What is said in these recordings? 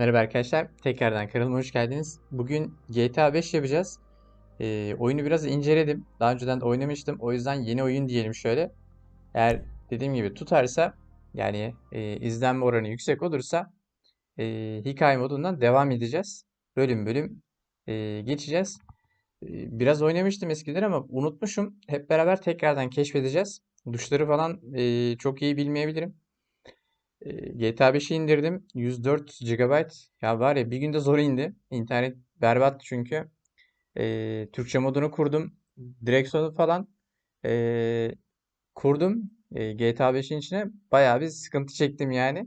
Merhaba arkadaşlar, tekrardan kanalıma hoş geldiniz. Bugün GTA 5 yapacağız. Ee, oyunu biraz inceledim. Daha önceden de oynamıştım. O yüzden yeni oyun diyelim şöyle. Eğer dediğim gibi tutarsa, yani e, izlenme oranı yüksek olursa e, hikaye modundan devam edeceğiz. Bölüm bölüm e, geçeceğiz. E, biraz oynamıştım eskiden ama unutmuşum. Hep beraber tekrardan keşfedeceğiz. Tuşları falan e, çok iyi bilmeyebilirim. GTA 5'i indirdim. 104 GB. Ya var ya bir günde zor indi. İnternet berbat çünkü. E, Türkçe modunu kurdum. Direksiyonu falan e, kurdum. E, GTA 5'in içine bayağı bir sıkıntı çektim yani.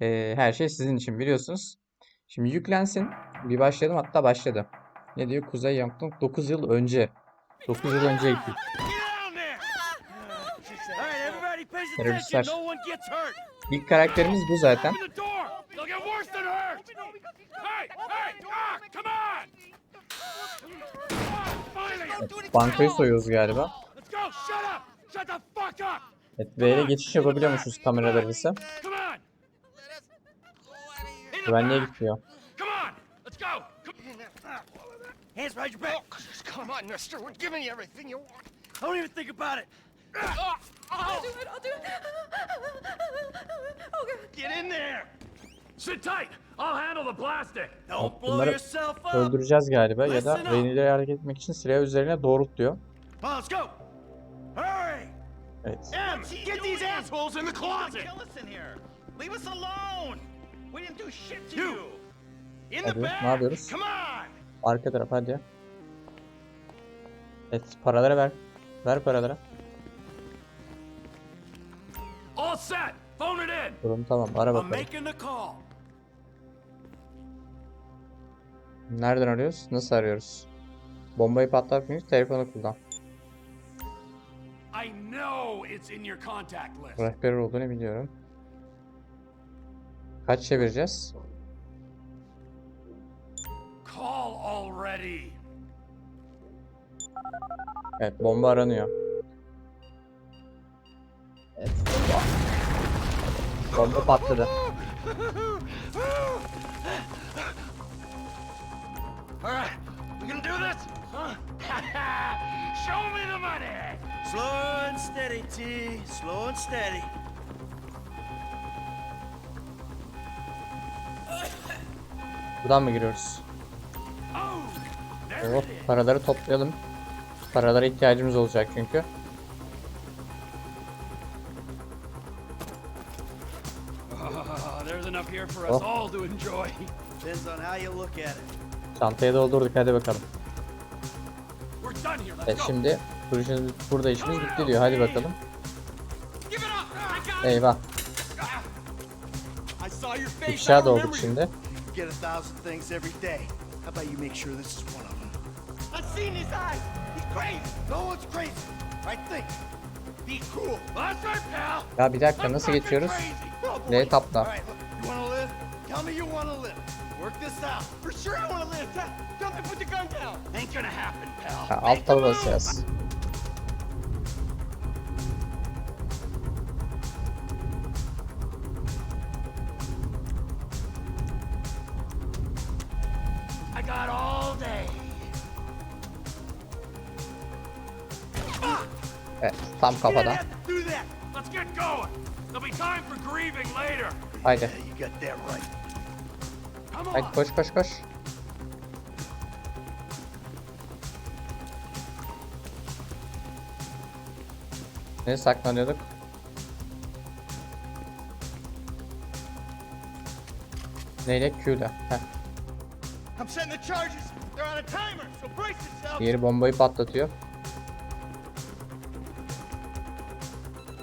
E, her şey sizin için biliyorsunuz. Şimdi yüklensin. Bir başladım hatta başladı. Ne diyor? Kuzey Young'dan 9 yıl önce. 9 yıl önce gittik. Teröristler. İlk karakterimiz bu zaten. Ah! Ah! Bankayı soyuyoruz galiba. Evet, V'yle geçiş yapabiliyormuşuz kameralar ise. Güvenliğe gitmiyor. Hands behind your back. Come on, mister. We're giving you everything you want. Don't even think about it. I'll do it. I'll do it. Okay. Get in there. Sit tight. I'll handle the plastic. Don't blow Bunları yourself up. öldüreceğiz galiba ya da rehinleri hareket etmek için silahı üzerine doğrultuyor. Come on, let's go. Hurry. Evet. Em, get these assholes in the closet. Kill us in here. Leave us alone. We didn't do shit to You. In the back. ne yapıyoruz? Come on. Arka taraf hadi. Evet paraları ver. Ver paraları. Set. Phone it in. Durum tamam ara bakalım. Nereden arıyoruz? Nasıl arıyoruz? Bombayı patlatmak için telefonu kullan. I know it's in your contact list. Rehber olduğunu biliyorum. Kaç çevireceğiz? Call already. Evet bomba aranıyor. Evet bomba. Bomba patladı. All right, we gonna do this? Huh? Show me the money. Slow and steady, T. Slow and steady. Buradan mı giriyoruz? Oh, paraları toplayalım. Paralara ihtiyacımız olacak çünkü. İt. Çantaya doldurduk hadi bakalım. We're done here. Let's Evet go. şimdi duruşumuz burada işimiz bitti diyor. Hadi bakalım. Eyvah. İfşa da olduk şimdi. You get a thousand things every day. How about you make sure this is one of them? I've seen his eyes. He's crazy. No one's crazy. Right think. Be cool. That's right, pal. Ya bir dakika nasıl geçiyoruz? L All tapla. Right, look. You want to live? Tell me you want to live. Work this out. For sure I want to live. Tell tell me to put the gun down. Ain't gonna happen, pal. Ha, alt taba basacağız. I got all day. Evet tam You didn't kafadan. have to do that. Let's get going. There'll be time for grieving later. Haydi. Yeah, you got that right. Come on. Haydi koş koş koş. Ne saklanıyorduk? Neyle? Q'da. Heh. I'm setting the charges. They're on a timer, so brace yourself. Diğeri bombayı patlatıyor.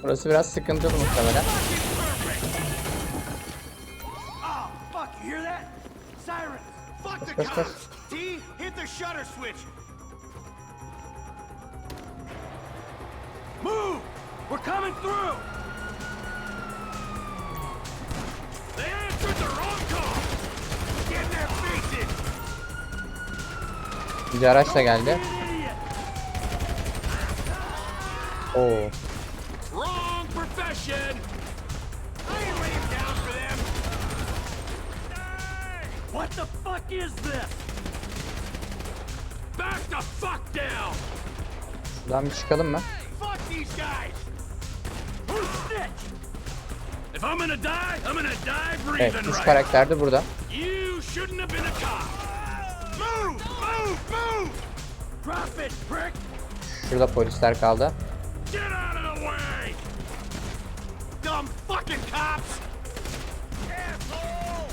Burası biraz sıkıntılı muhtemelen. Fuck the cops. T, hit the shutter switch. Move! We're coming through! They answered the wrong call! Get their faces! Bir araç da geldi. Don't be an idiot! Oo. Wrong profession! İs this? Back the fuck down! Şuradan bir çıkalım mı? Fuck these guys! Who snitched? If I'm gonna die, I'm gonna die breathing Evet, üç karakter de burada. You shouldn't have been a cop. Move! Move! Move! Drop it, prick! Şurada polisler kaldı. Get out of the way! Dumb fucking cops! Asshole!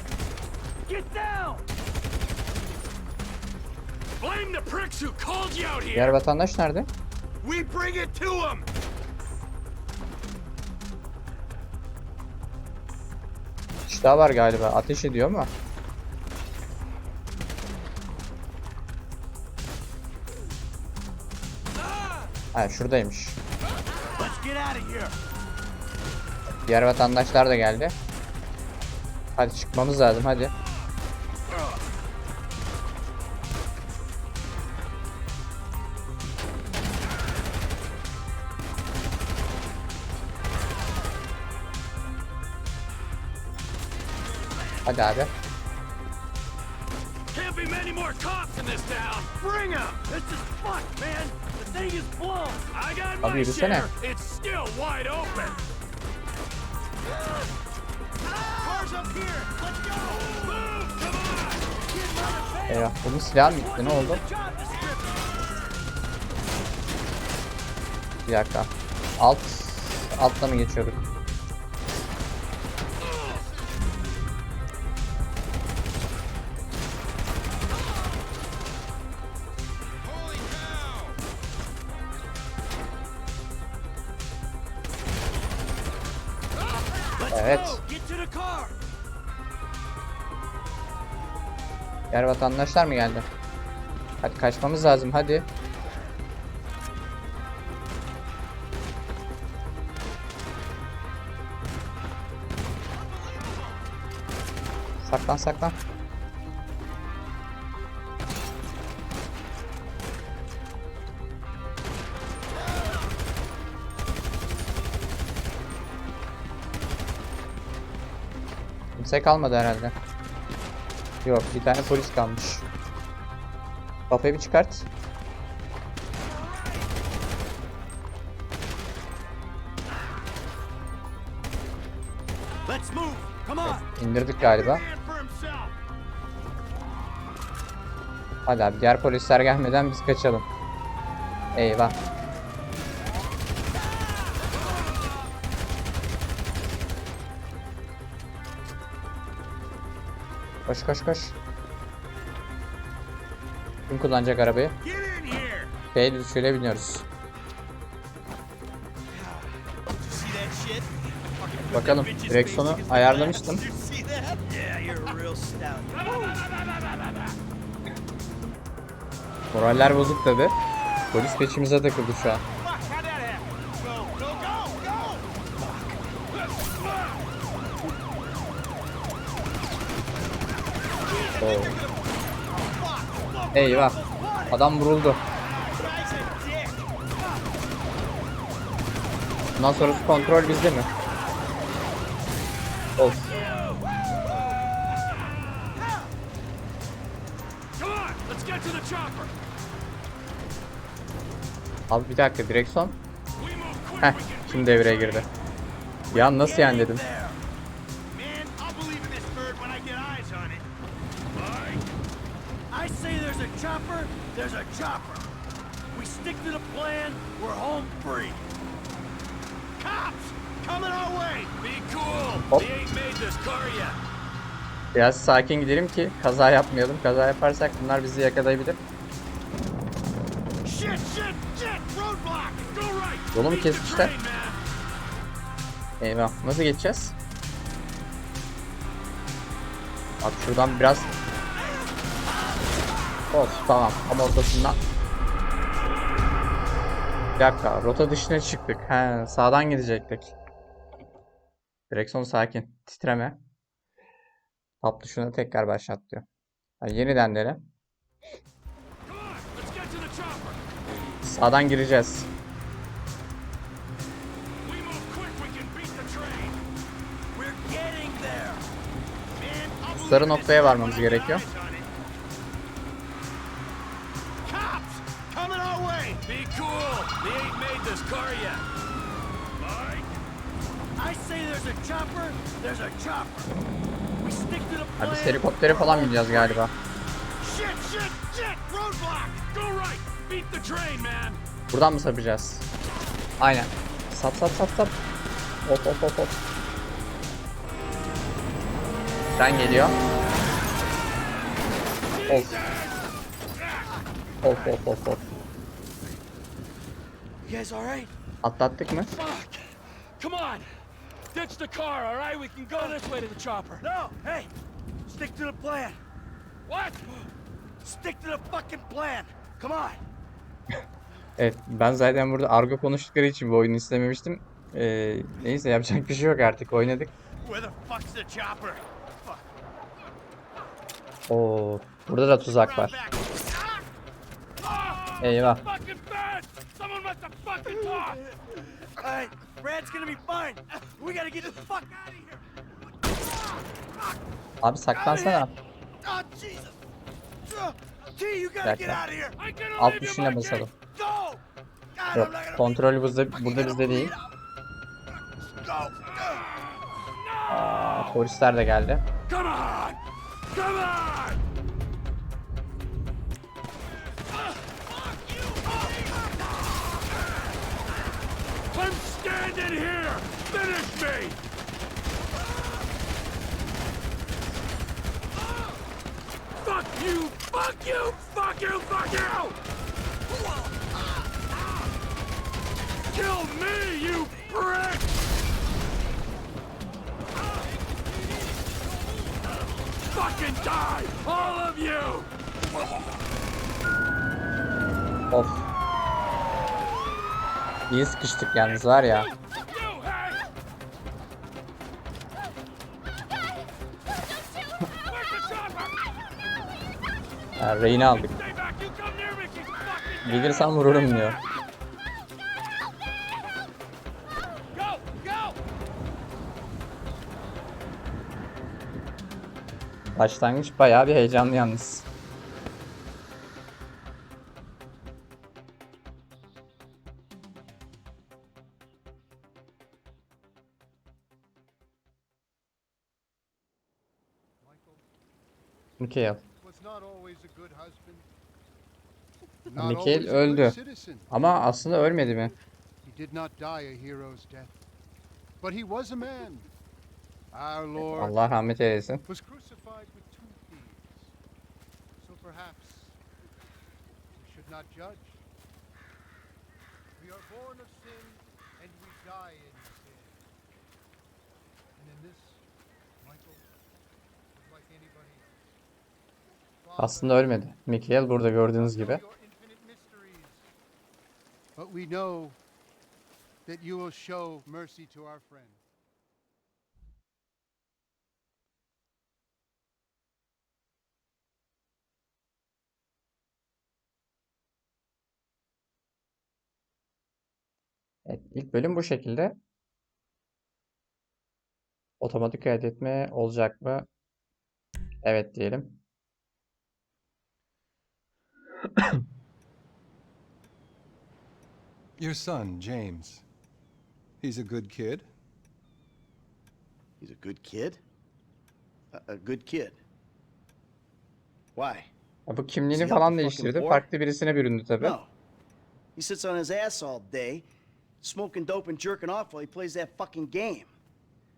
Get down! Blame the pricks who called you out here! Diğer vatandaş nerede? We bring it to! Kişi daha var galiba. Ateş ediyor mu? Ha şuradaymış. Diğer vatandaşlar da geldi. Hadi çıkmamız lazım hadi. Hadi abi. Can't be many more cops in this town! Bring them! This is fucked, man! The thing is blown! I got Abi my yürüsene. share! It's still wide open! Cars up here. Let's go. Move! Come on! Eyvah. Bunun silahı mı gitti? Ne oldu? Bir dakika. Alt. Altta mı geçiyorduk? Vatandaşlar mı geldi? Hadi kaçmamız lazım hadi. Saklan saklan. Kimse kalmadı herhalde. Yok bir tane polis kalmış. Kafayı bir çıkart. Let's move! Come on! İndirdik galiba. Hadi abi diğer polisler gelmeden biz kaçalım. Eyvah. Koş koş koş. Kim kullanacak arabayı? Fail şöyle biniyoruz. Bakalım direksiyonu ayarlamıştım. Moraller bozuk tabi. Polis peşimize takıldı şu an. Eyvah. Adam vuruldu. Bundan sonrası kontrol bizde mi? Chopper! Abi bir dakika direksiyon. Heh şimdi devreye girdi. Ya nasıl yani dedim. Chopper, there's a chopper. We stick to the plan, we're home free. Cops, coming our way. Be cool. Hop. We ain't made this car yet. Biraz sakin gidelim ki kaza yapmayalım. Kaza yaparsak bunlar bizi yakalayabilir. Shit, shit, shit! Roadblock! Go right! Yolu mu kesmişler? Eyvah. Nasıl geçeceğiz? Bak şuradan biraz... Of tamam. Ama ortasından... Bir dakika. Rota dışına çıktık. He, sağdan gidecektik. Direksiyon sakin. Titreme. Tap tuşuna tekrar başlat diyor. Ha, yeniden dene. Sağdan gireceğiz. We move quick, we Be cool. They ain't made this car yet. Mike? I say there's a chopper, there's a chopper. We stick to the plan. Abi helikoptere falan bineceğiz galiba. Shit, shit, shit. Roadblock. Go right. Beat the train, man. Buradan mı sapacağız? Aynen. Sap sap sap sap. Hop hop hop hop. Tren geliyor. Of. Of of of of. You guys all right? Atlattık mı? Fuck. Come on. Ditch the car, all right? We can go this way to the chopper. No, hey! Stick to the plan. What? Stick to the fucking plan. Come on. Evet ben zaten burada argo konuştukları için bu oyunu istememiştim. Ee, neyse yapacak bir şey yok artık oynadık. Where the fuck's the chopper? Fuck. Oo, burada da tuzak var. Ah! Eyvah. Fucking bad. Someone must have fucking talked. All right, Brad's gonna be fine. We gotta get the fuck out of here. Abi saklansana. Oh, Jesus. T, you gotta Back get up. out of here. I can Alt my basalım. Go. Yok kontrol burada, burada bizde değil. Go. Aa, polisler de geldi. Come on! Come on! I'm standing here! Finish me! Fuck you! Fuck you! Fuck you! Fuck you! Kill me, you prick! Fucking die! All of you! Of. İyi sıkıştık yalnız var ya. Ha, reyini aldık. Gelirsem vururum diyor. Başlangıç bayağı bir heyecanlı yalnız. Mikael. Mikael öldü. Ama aslında ölmedi mi? Allah rahmet eylesin. Michael, like anybody. Aslında ölmedi. Mikael burada gördüğünüz gibi. Your infinite mysteries. But we know that you will show mercy to our friend. Evet, ilk bölüm bu şekilde. Otomatik kaydetme olacak mı? Evet diyelim. Your son, James. He's a good kid. He's a good kid? A, a good kid. Why? Ya bu kimliğini Is he falan değiştirdi. Farklı birisine büründü tabii. No. He sits on his ass all day, smoking dope and jerking off while he plays that fucking game.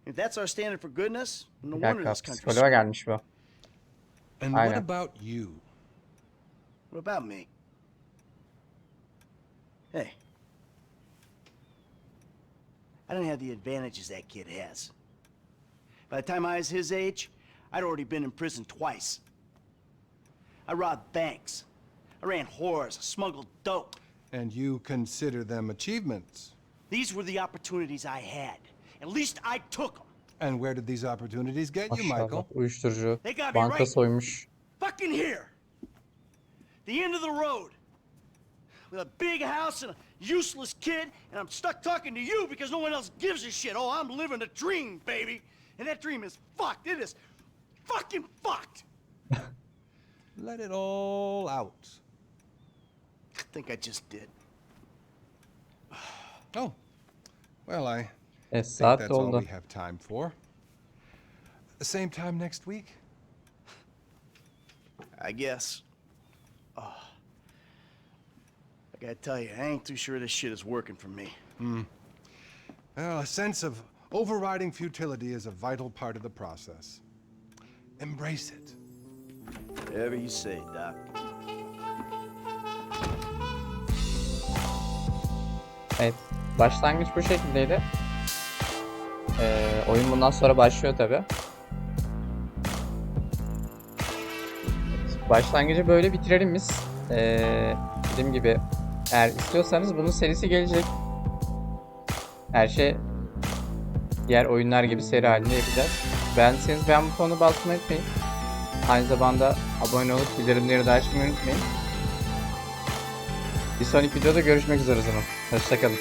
If that's our standard for goodness, no Bir wonder dakika, this country's psikoloğa gelmiş bu. And Aynen. what about you? What about me? Hey. I don't have the advantages that kid has. By the time I was his age, I'd already been in prison twice. I robbed banks. I ran whores. I smuggled dope. And you consider them achievements. These were the opportunities I had. At least I took them. And where did these opportunities get you, Maşallah. Michael? Uyuşturucu. They got me Banka right. soymuş. Fucking here. The end of the road. With a big house and a useless kid, and I'm stuck talking to you because no one else gives a shit. Oh, I'm living a dream, baby. And that dream is fucked. It is fucking fucked. Let it all out. I think I just did. Oh. Well, I think saat that's all we have time for. The same time next week? I guess. Oh. I gotta tell you, I ain't too sure this shit is working for me. Well, a sense of overriding futility is a vital part of the process. Embrace it. Whatever you say, Doc. Evet. Başlangıç bu şekildeydi. Ee, oyun bundan sonra başlıyor tabi. Başlangıcı böyle bitirelim biz. Ee, dediğim gibi eğer istiyorsanız bunun serisi gelecek. Her şey diğer oyunlar gibi seri halinde yapacağız. Beğendiyseniz beğen butonuna basmayı unutmayın. Aynı zamanda abone olup bildirimleri de açmayı unutmayın. Bir sonraki videoda görüşmek üzere o zaman. Hoşçakalın.